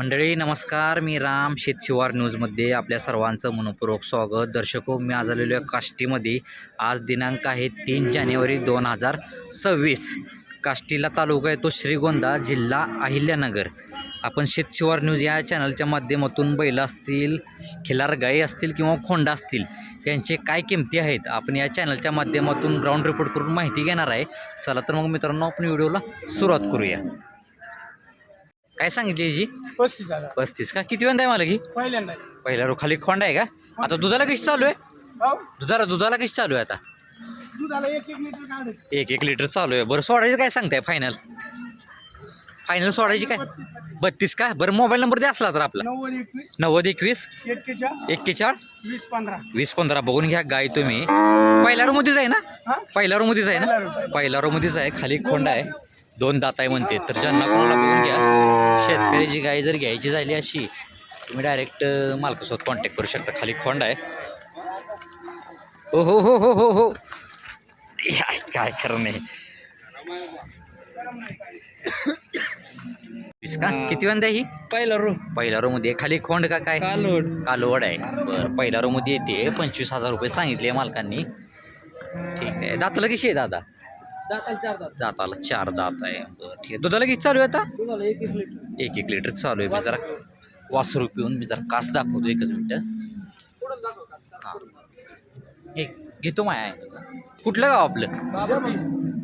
मंडळी नमस्कार. मी राम शेतशिवार न्यूजमध्ये आपल्या सर्वांचं मनपूर्वक स्वागत. दर्शको मी आज आलेलो आहे काष्टीमध्ये. आज दिनांक आहे तीन जानेवारी दोन हजार सव्वीस. काष्टीला तालुका आहे तो श्रीगोंदा जिल्हा अहिल्यानगर. आपण शेतशिवार न्यूज या चॅनलच्या माध्यमातून बैल असतील खिलार गाई असतील किंवा खोंडा असतील यांचे काय किमती आहेत आपण या चॅनलच्या माध्यमातून ग्राउंड रिपोर्ट करून माहिती घेणार आहे. चला तर मग मित्रांनो आपण व्हिडिओला सुरुवात करूया. काय सांगितली याची? पस्तीस हजार. पस्तीस का? किती वेळा आहे मला की पहिल्यांदा पहिला रो खाली खोंड आहे का? आता दुधाला कशी चालू आहे? हो. दुधाला दुधाला कशी चालू आहे आता? दुधाला एक एक लिटर काढत एक एक लिटर चालू आहे. बरं सोडायचं काय सांगताय? फायनल फायनल सोडायची काय? बत्तीस का? बरं मोबाईल नंबर द्या असला तर आपला. नव्वद एकवीस. नव्वद एकवीस. एक्केचाळ एक्केचाळ. वीस पंधरा. वीस पंधरा. बघून घ्या गाय तुम्ही. पहिल्या रोमध्येच आहे ना? हा? पहिल्या रोमध्येच आहे ना. पहिल्या रोमध्येच आहे. खाली खोंड आहे. दोन दात आहे म्हणते तर ज्यांना कोणाला बघून घ्या शेतकऱ्याची गाय जर घ्यायची झाली अशी तुम्ही डायरेक्ट मालकासोबत कॉन्टॅक्ट करू शकता. खाली खोंड आहे. हो हो हो हो हो हो. काय खरं नाही का किती वंदा ही? पहिला रो पहिल्या रो मध्ये. खाली खोंड का काय? कालोड कालवड आहे. बरं पहिल्या रो मध्ये येते. पंचवीस हजार रुपये सांगितले मालकांनी. ठीक आहे. दाताला कशी आहे दादा. दाताला चार दात. दाताला चार दात आहे. बरं ठीक आहे. दुधाला किती चालू आहे आता? एक एक लिटर. चालू आहे. मी जरा वासरू पिऊन मी जरा कास दाखवतो एकच मिनटं. हां. एक घेतो माया. आहे कुठलं गाव आपलं?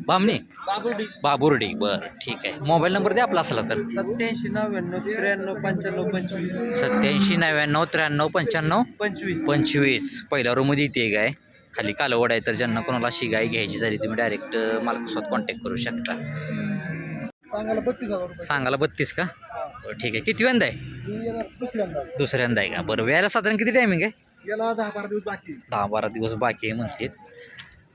बामणे? बाबुडी बाबुर्डी. बरं ठीक आहे. मोबाईल नंबर द्या आपला असला तर. सत्याऐंशी नव्याण्णव त्र्याण्णव पंच्याण्णव पंचवीस. सत्याऐंशी नव्याण्णव त्र्याण्णव पंच्याण्णव पंचवीस. पंचवीस. पहिल्या रूममध्ये येते गाय. खाली कालवड आहे तर ज्यांना कोणाला अशी गाय घ्यायची झाली तुम्ही डायरेक्ट मालकासोबत कॉन्टॅक्ट करू शकता. सांगायला बत्तीस का? बरं ठीक आहे. किती वेंदा आहे? दुसऱ्यांदा आहे. का? बरं वेळेला साधारण किती टायमिंग आहे? याला दहा बारा दिवस बाकी दहा बारा दिवस बाकी आहे म्हणते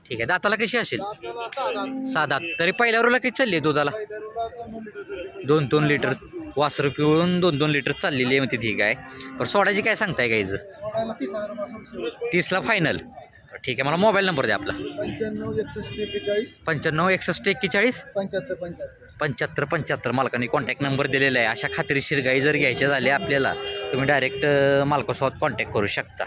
ठीक आहे दाताला कशी असेल? आपल्याला सहा दात सहा दात तरी पहिल्या रोला किती चालली आहे दुधाला? दररोजला दोन दोन लिटर चालली. दोन दोन लिटर. वासरं पिळून दोन दोन लिटर चाललेली आहे म्हणते ती गाय. बरं सोडायची काय सांगताय गायचं सोडायला तीस हजारापासून सुरू. तीसला फायनल ठीक आहे मला मोबाईल नंबर द्या आपला. पंच्याण्णव एकसष्ट एक्केचाळीस. पंच्याण्णव एकसष्ट एक्केचाळीस? पंच्याहत्तर पंच्याहत्तर. पंच्याहत्तर पंच्याहत्तर. मालकाने कॉन्टॅक्ट नंबर दिलेला आहे. अशा खात्रीशीर गाई जर घ्यायच्या झाल्या आपल्याला तुम्ही डायरेक्ट मालकासोबत कॉन्टॅक्ट करू शकता.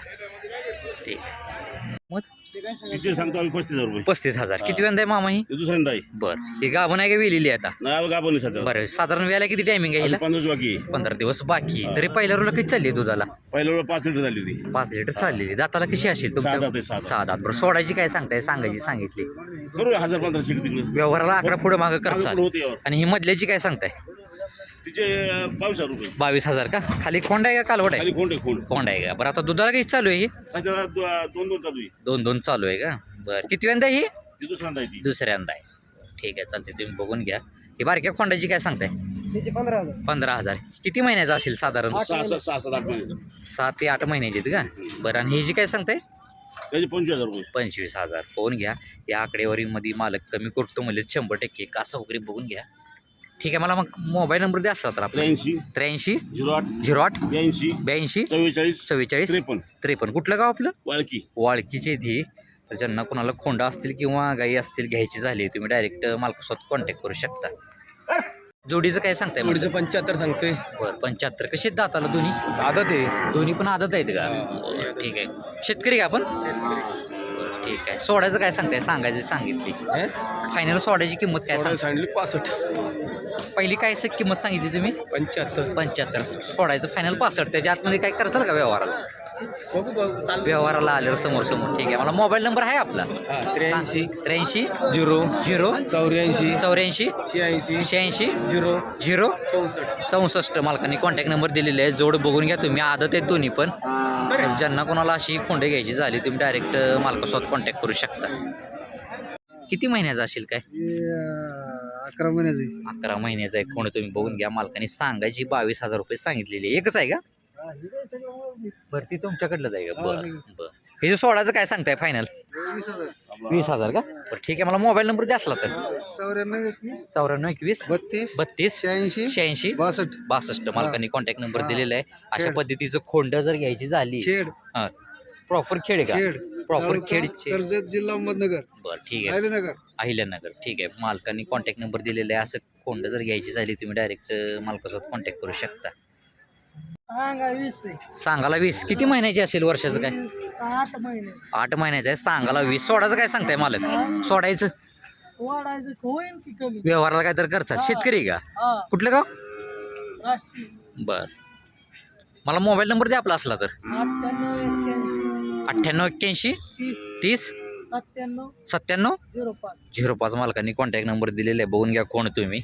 ठीक आहे. मग? किती सांगतो आम्ही? पस्तीस हजार रुपये. पस्तीस हजार. किती वेळा आहे मामा ही? दुसऱ्यांदा आहे बरं. ही गाभण आहे का वेलेली आहे आता? नाही सध्या. बरं साधारण वेळेला किती टायमिंग आहे हिला? पंधरा बाकी आहे. पंधरा दिवस बाकी. तरी पहिल्या रोला किती चालली आहे दुधाला? पहिल्या वेळेला पाच लिटर झाली होती. पाच लिटर चाललेली. दाताला कशी असेल सहा तुमच्या दात आहे, सहा दात. सहा दात. बरं सोडायची काय सांगताय? सांगायची सांगितली. हजार पंधराशे तिकडे व्यवहाराला आकडा पुढे मागं करचाल पुढे होते यावर. आणि ही मधल्याची काय सांगताय? तिचे बावीस हजार रुपये. बावीस हजार का? खाली खोंड आहे का कालवड आहे? खाली कोंड आहे कोंड खोंड आहे का? बरं आता दुधाला किती चालू आहे ही? दो- दोन दोन चालू आहे. दोन दोन चालू आहे का? बरं किती वेंदा ही? ती दुसऱ्यांदा आहे ती. दुसऱ्यांदा आहे. ठीक आहे चालते तुम्ही बघून घ्या. ही बारक्या खोंडाची काय सांगताय? त्याचे पंधरा हजार. पंधरा हजार. किती महिन्याचा असेल साधारण? सहा सहा सहा सात आठ महिने सात ते आठ महिन्याची आहेत का? बरं आणि ही जी काय सांगताय? त्याचे पंचवीस हजार रुपये. पंचवीस हजार. बघून घ्या. या आकडेवारीमध्ये मालक कमी करतो म्हणजे शंभर टक्के. कसं वगैरे बघून घ्या. ठीक आहे मला मग मोबाईल नंबर द्या असला तर आपला त्र्याऐंशी. त्र्याऐंशी. झिरो आठ. झिरो आठ. ब्याऐंशी. ब्याऐंशी. चव्वेचाळीस. चव्वेचाळीस. त्रेपन्न. त्रेपन्न. कुठलं गाव आपलं? वाळकी. वाळकीची ती तर ज्यांना कोणाला खोंडा असतील किंवा गाई असतील घ्यायची झाली तुम्ही डायरेक्ट मालकासोबत कॉन्टॅक्ट करू शकता. जोडीचं काय सांगताय मला? पुढचं पंच्याहत्तर सांगतोय. बरं पंच्याहत्तर. कसे आहेत दाताला दोन्ही? आदत आहे. दोन्ही पण आदत आहेत का? बरं, ठीक आहे. शेतकरी का आपण? ठीक आहे. सोडायचं काय सांगताय? सांगायची सांगितली. फायनल सोडायची किंमत काय सांग सांगली पासष्ट. पहिली काय स- किंमत सांगितली तुम्ही? पंच्याहत्तर. पंच्याहत्तर. सोडायचं फायनल पासष्ट. त्याच्या आतमध्ये काय करताल का व्यवहाराला? बघू बघू चाल व्यवहाराला आल्यावर समोर समोर ठीक आहे. मला मोबाईल नंबर आहे आपला. त्र्याऐंशी. त्र्याऐंशी. झिरो. झिरो. चौऱ्याऐंशी. चौऱ्याऐंशी. शहाऐंशी. शहाऐंशी. झिरो. झिरो. चौसष्ट. चौसष्ट. मालकांनी कॉन्टॅक्ट नंबर दिलेले आहे. जोड बघून घ्या तुम्ही. आदत आहेत दोन्ही पण. ज्यांना कोणाला अशी खोंडे घ्यायची झाली तुम्ही डायरेक्ट मालकासोबत कॉन्टॅक्ट करू शकता. किती महिन्याचा असेल काय? अकरा महिन्याचे अकरा महिन्याचा एक खोंड तुम्ही बघून घ्या. मालकाने सांगायची बावीस हजार रुपये सांगितलेली आहे. एकच आहे का? बरं ती तुमच्याकडलंच आहे का? बरं बरं. हे जे सोडायचं काय सांगताय फायनल वीस हजार. का? बरं ठीक आहे मला मोबाईल नंबर द्या असला तर. चौऱ्याण्णव एकवीस. चौऱ्याण्णव एकवीस? बत्तीस. बत्तीस? शहाऐंशी. शहाऐंशी? बासष्ट. बासष्ट. मालकांनी कॉन्टॅक्ट नंबर. दिलेला आहे. अशा खेड. पद्धतीचं खोंड जर घ्यायची झाली खेड. हा. प्रॉपर खेड का? खेड. प्रॉपर तालुका खेडचे. कर्जत जिल्हा अहमदनगर. बरं ठीक आहे. अहिल्यानगर. अहिल्यानगर ठीक आहे. मालकांनी कॉन्टॅक्ट नंबर दिलेला आहे. असं खोंड जर घ्यायची झाली तुम्ही डायरेक्ट मालकासोबत कॉन्टॅक्ट करू शकता. सांगाला वीस किती महिन्याची असेल वर्षाचं काय? आठ महिने. आठ महिन्याचं आहे. सांगाला वीस. सोडायचं काय सांगताय मालक? सोडायचं? व्यवहाराला काय तर करचाल शेतकरी का? कुठलं गाव? बर. मला मोबाईल नंबर द्या आपला असला तर. अठ्ठ्याण्णव एक्क्याऐंशी. तीस. तीस? सत्त्याण्णव. सत्त्याण्णव? झिरो पाच. झिरो पाच मालकांनी कॉन्टॅक्ट नंबर दिलेला आहे. बघून घ्या कोण तुम्ही.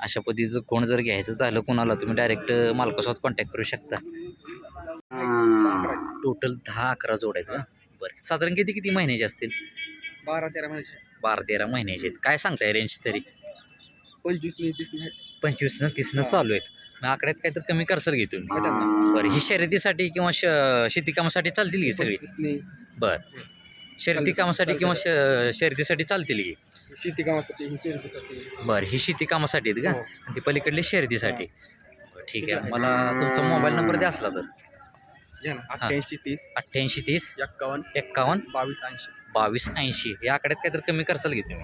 अशा पद्धतीचं कोण जर घ्यायचं झालं कोणाला तुम्ही डायरेक्ट मालकासोबत कॉन्टॅक्ट करू शकता. टोटल दहा अकरा जोड आहेत का बरं. साधारण किती किती महिन्याचे असतील? बारा तेरा महिन्याचे. बारा तेरा महिन्याचे आहेत. काय सांगताय रेंज तरी? पंचवीस पंचवीसनं तीसनं चालू आहेत. मग आकड्यात काय तर कमी खर्च घे तुम्ही. बरं. ही शर्यतीसाठी किंवा श शेती कामासाठी चालतील की सगळी? नाही. बरं. शर्यती कामासाठी किंवा श शर्यतीसाठी चालतील की? शेती कामासाठी शेतीसाठी. बरं ही शेती कामासाठी आहेत का? हो. आणि ती पलीकडली शर्यतीसाठी. बरं, ठीक आहे. मला तुमचा मोबाईल नंबर द्या असला तर. घ्या ना. अठ्ठ्याऐंशी तीस. अठ्ठ्याऐंशी तीस. एक्कावन्न. एक्कावन्न. बावीस ऐंशी. बावीस ऐंशी. या आकड्यात काय तर कमी करचाल घेतो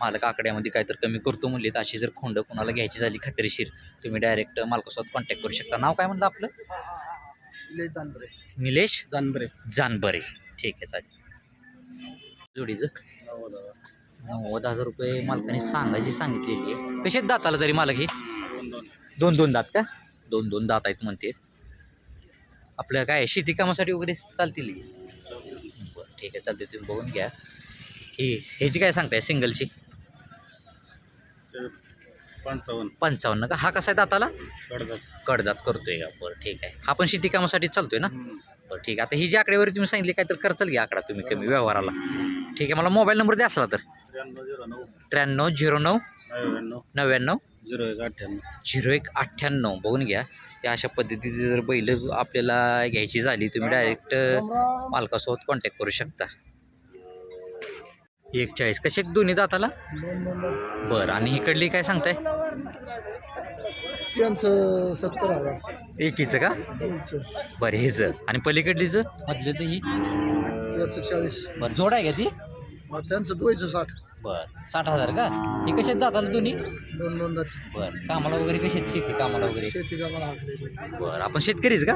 मालक आकड्यामध्ये काय तर कमी करतो म्हणले तर अशी जर खोंड कोणाला घ्यायची झाली खात्रीशीर तुम्ही डायरेक्ट मालकासोबत कॉन्टॅक्ट करू शकता. नाव काय म्हणलं आपलं? जानबरे. निलेश जानबरे. जानबरे. ठीक आहे चालेल. जोडीचं? नव्वद हजार रुपये मालकाने सांगायची सांगितलेली आहे. कसे दात आलं तरी मालक हे? दोन दोन दात का? दोन दोन दात आहेत म्हणते. आपलं काय शेती कामासाठी वगैरे चालतील? बरं ठीक आहे चालते तुम्ही बघून घ्या. ही ह्याची काय सांगताय सिंगलची? पंचावन्न. पंचावन्न का? हा कसा आहे दाताला? कडदात कडदात करतोय का? बरं ठीक आहे. हा पण शेती कामासाठी चालतोय ना? बरं ठीक आहे. आता ही जी आकडेवारी तुम्ही सांगितली काय तर करचाल घ्या आकडा तुम्ही कमी व्यवहाराला. ठीक आहे मला मोबाईल नंबर द्या असला तर. त्र्याण्णव झिरो नऊ. नव्याण्णव. झिरो एक अठ्ठ्याण्णव. झिरो एक अठ्ठ्याण्णव. बघून घ्या. या अशा पद्धतीची जर बैल आपल्याला घ्यायची झाली तुम्ही डायरेक्ट मालकासोबत कॉन्टॅक्ट करू शकता. एक चाळीस कसे दोन्ही दाताला? बरं. आणि इकडली काय सांगताय? त्यांचं सत्तर हजार. एकीचं का? बरं हेचं आणि पलीकडलीचं मधल्याचं ही. त्याचं चाळीस. बरं जोड आहे का ती? त्यांचं दोयचं साठ. बरं. साठ हजार का? ही कशात दाताला दोन्ही? दोन दोन जाती बरं. कामाला वगैरे कशी आहेत शेती कामाला वगैरे? शेती कामाला हाकले बरं. आपण शेतकरीच का?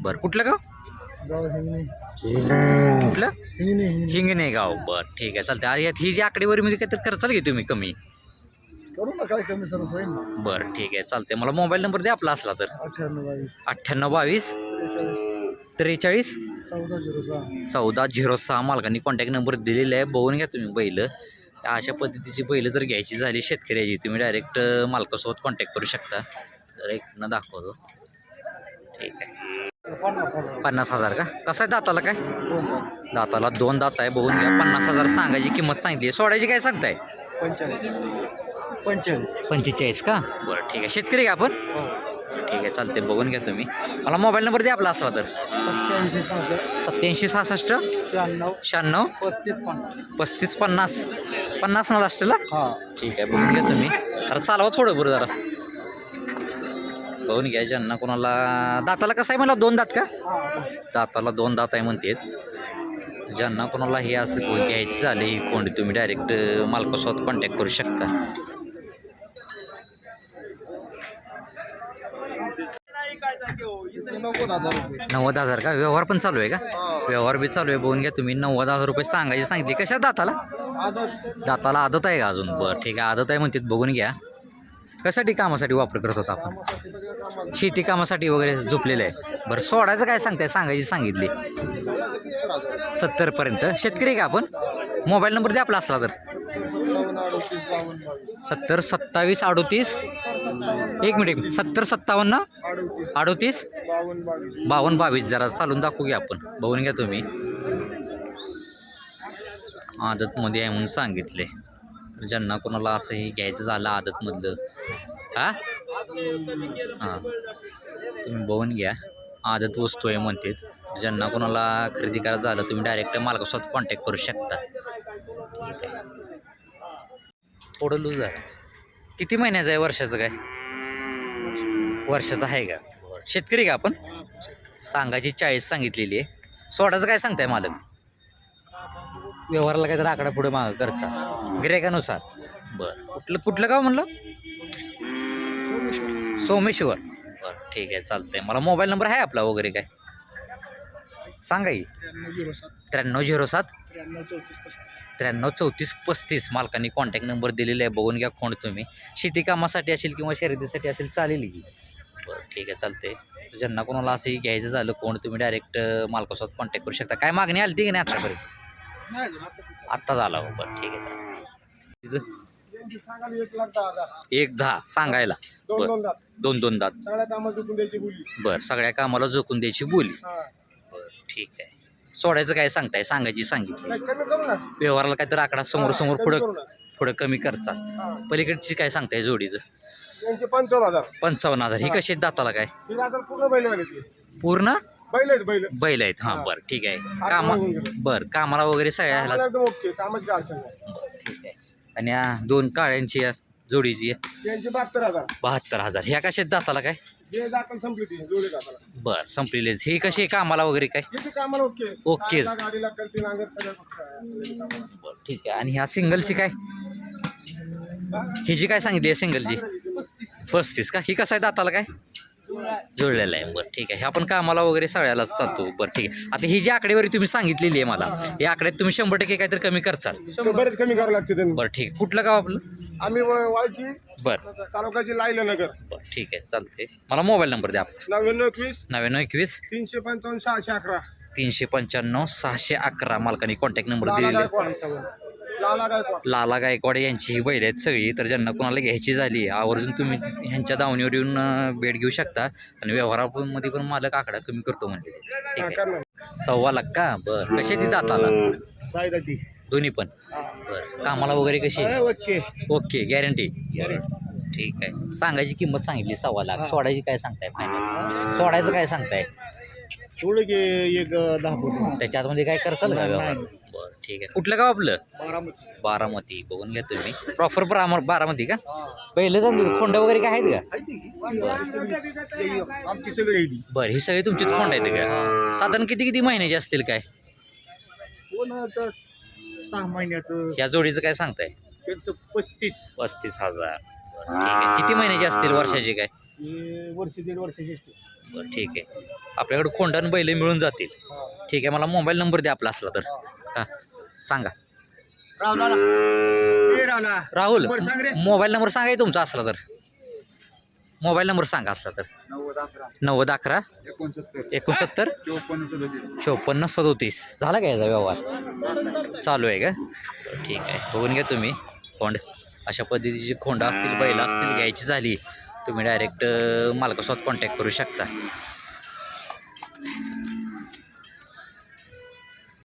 बरं. कुठलं गाव? गाव हिंगणे. कुठलं? हिंगणे हिंगणे. हिंगणे गाव. बरं. ठीक आहे. चालते आ, यात ही जी आकडेवारी म्हणजे काय तर खर्चाल घे तुम्ही कमी. करू ना काय कमी सरस होईल ना. बरं. ठीक आहे. चालते मला मोबाईल नंबर द्या आपला असला तर. अठ्ठ्याण्णव बावीस. अठ्ठ्याण्णव बावीस. त्रेचाळीस त्रेचाळीस? चौदा झिरो सहा. चौदा झिरो सहा मालकांनी कॉन्टॅक्ट नंबर दिलेला आहे. बघून घ्या तुम्ही बैल. अशा पद्धतीची बैल जर घ्यायची झाली शेतकऱ्याची तुम्ही डायरेक्ट मालकासोबत कॉन्टॅक्ट करू शकता. तर एक न दाखवतो. ठीक आहे. पन्नास हजार का? कसं आहे दाताला काय? दाताला दोन दात आहे. बघून घ्या. पन्नास हजार सांगायची किंमत सांगितली. सोडायची काय सांगताय? पंचेचाळीस पंचेचाळीस पंचेचाळीस का? बरं ठीक आहे. शेतकरी का आपण? ठीक आहे चालते बघून घ्या तुम्ही. मला मोबाईल नंबर द्या आपला असला तर. सत्याऐंशी सहासष्ट. शहाण्णव. पस्तीस पन्नास. पन्नास. ना लास्टला हा. ठीक आहे बघून घ्या तुम्ही. अरे चालवा थोडं बरं जरा. बघून घ्या ज्यांना कोणाला दाताला कसं आहे मला दोन दात का? दाताला दोन दात आहे म्हणतात. ज्यांना कोणाला हे असं घ्यायची झाली ही कोंडी तुम्ही डायरेक्ट मालकासोबत कॉन्टॅक्ट करू शकता. नव्वद हजार रुपये. नव्वद हजार का? व्यवहार पण चालू आहे का? व्यवहार बी चालू आहे. बघून घ्या तुम्ही. नव्वद हजार रुपये सांगायची सांगितली. कशा दाताला? दाताला आदत आहे का अजून? बरं ठीक आहे. आदत आहे म्हणतात. बघून घ्या. कशासाठी कामासाठी वापर करत होता आपण? शेती कामासाठी वगैरे झोपलेलं आहे. बरं सोडायचं काय सांगताय? सांगायची सांगितली. सत्तरपर्यंत. शेतकरी का आपण? मोबाईल नंबर द्या आपला असला तर. सत्तर सत्तावीस अडोतीस एक मिनिट सत्तर सत्तावन्न अडोतीस बावन्न बावीस. जरा चालून दाखवू घ्या आपण. बघून घ्या तुम्ही. आदतमध्ये आहे म्हणून सांगितले. ज्यांना कोणाला असंही घ्यायचं झालं आदतमधलं. हा? हां. तुम्ही बघून घ्या. आदत वस्तू आहे म्हणतात ज्यांना कोणाला खरेदी करायचं झालं तुम्ही डायरेक्ट मालकासोबत कॉन्टॅक्ट करू शकता. ठीक आहे. थोडं लूज आहे किती महिन्याचं आहे वर्षाचं काय? वर्षाचं आहे का. शेतकरी का आपण? सांगायची चाळीस सांगितलेली आहे. सोडाचं काय सांगताय मालक? व्यवहाराला काहीतरी आकडा पुढे माग करचा गिरायकानुसार बरं. कुठलं कुठलं गाव म्हणलं? सोमेश्वर. बरं. ठीक आहे चालतंय. मला मोबाईल नंबर आहे आपला वगैरे काय? सांगा की. त्र्याण्णव झिरो सात. त्र्याण्णव झिरो सात? त्र्याण्णव चौतीस पस्तीस. त्र्याण्णव चौतीस पस्तीस. मालकांनी कॉन्टॅक्ट नंबर दिलेला आहे. बघून घ्या खोंड तुम्ही. शेती कामासाठी असेल किंवा शर्यतीसाठी असेल चालेल की. बरं ठीक आहे चालते ज्यांना कोणाला असंही घ्यायचं झालं कोण तुम्ही डायरेक्ट मालकासोबत कॉन्टॅक्ट करू शकता. काय मागणी आली की नाही आतापर्यंत? नाही अजून, आता किती? आत्ता झाला हो बरं ठीक आहे चालेल. तिचं? यांची सांगायला एक लाख दहा हजार. एक दहा सांगायला. दोन बरं. दोन दोन दोन दात. सगळ्या कामात झुकून द्यायची बोली. बरं सगळ्या कामाला झोकून द्यायची बोली. हा. ठीक आहे. सोडायचं काय सांगताय? सांगायची सांगितली. व्यवहाराला काहीतरी आकडा समोर समोर पुढं पुढं कमी करचा. पलीकडची काय सांगताय जोडीचं? पंचावन्न हजार. पंचावन्न हजार. ही कशी आहेत दाताला काय? पूर्ण बैल पूर्ण? आहेत बैल. बैल आहेत. हां हा. बरं ठीक आहे. कामा गेले. बरं कामाला वगैरे सगळ्या ह्याला कामाला एकदम ओके कामाची काय अडचण नाही. बरं ठीक आहे. आणि या दोन काळ्यांची या जोडीची बहात्तर हजार. बहात्तर हजार. ह्या कशा आहेत दाताला काय? जे दाखल संपली ती जोडे दाखल बरं संपलेलीच ही कशी आहे? कामाला वगैरे काय? कामाला ओके. ओके. गाडीला- गाडीला कल्टी नांगर सगळं फक्त आहे. बरं ठीक आहे. आणि ह्या सिंगलची काय? ही? जी काय सांगितली आहे सिंगलची पस्तीस का? ही कसं आहे दाताला काय? जुळलेलं आहे. बरं ठीक आहे. ह्या पण कामाला वगैरे सगळ्यालाच चालतो. बरं ठीक आहे. आता ही जी आकडेवारी तुम्ही सांगितलेली आहे मला या आकड्यात तुम्ही शंभर टक्के काहीतरी कमी करचाल. बरेच कमी करावं लागते त्यांनी. बरं ठीक आहे. कुठलं गाव आपलं? आम्ही व- वाळकी बरं. तालुक्याची लाईला नगर. बरं ठीक आहे. चालते मला मोबाईल नंबर द्या. आपला नव्याण्णव एकवीस नव्याण्णव एकवीस तीनशे पंचावन्न सहाशे अकरा. तीनशे पंच्याण्णव सहाशे अकरा. मालकाने कॉन्टॅक्ट नंबर लाला दिलेले लाला गायकवाड. यांची ही बैल आहेत सगळी. तर ज्यांना कोणाला घ्यायची झाली आवर्जून तुम्ही ह्यांच्या दावणीवर येऊन भेट घेऊ शकता. आणि व्यवहारामध्ये पण मालक आकडा कमी करतो म्हणजे. सव्वा लाख का? बरं. कशी ती दाताला दोन्ही पण. बरं. कामाला वगैरे कशी ओके. ओके. गॅरंटी ठीक आहे. सांगायची किंमत सांगितली सव्वा लाख. सोडायची काय सांगताय? फायनल. सोडायचं काय सांगताय? थोडं की एक दहा फूट. त्याच्या आतमध्ये काय करचाल का ठीक आहे. कुठलं गाव आपलं? बारामती. बारामती बघून घ्या तुम्ही. प्रॉपर बारा बारामती का? पहिलं चांगलं खोंड वगैरे काय आहेत का? आमची सगळी आहे ती बरं ही सगळी तुमचीच खोंड आहेत का? साधारण किती किती महिन्याचे असतील काय? कोण आता सहा महिन्याचं या जोडीचं काय सांगताय? त्यांचं पस्तीस पस्तीस हजार. बरं, ठीक आहे. किती महिन्याचे असतील वर्षाचे काय? हे वर्ष दीड वर्षाची असते बरं ठीक आहे. आपल्याकडे आणि बैल मिळून जातील. ठीक आहे. मला मोबाईल नंबर द्या आपला असला तर. हां. सांगा. रावला राहुल नंबर सांग रे. मोबाईल नंबर सांगा की तुमचा असला तर. मोबाईल नंबर सांगा असला तर. नव्वद अकरा. एकोणसत्तर. चोपन्न सदतीस. झाला का याचा व्यवहार? चालू आहे का? ठीक आहे. बघून घ्या तुम्ही. खोंड. अशा पद्धतीची खोंड असतील बैल असतील घ्यायची झाली तुम्ही डायरेक्ट मालकासोबत कॉन्टॅक्ट करू शकता.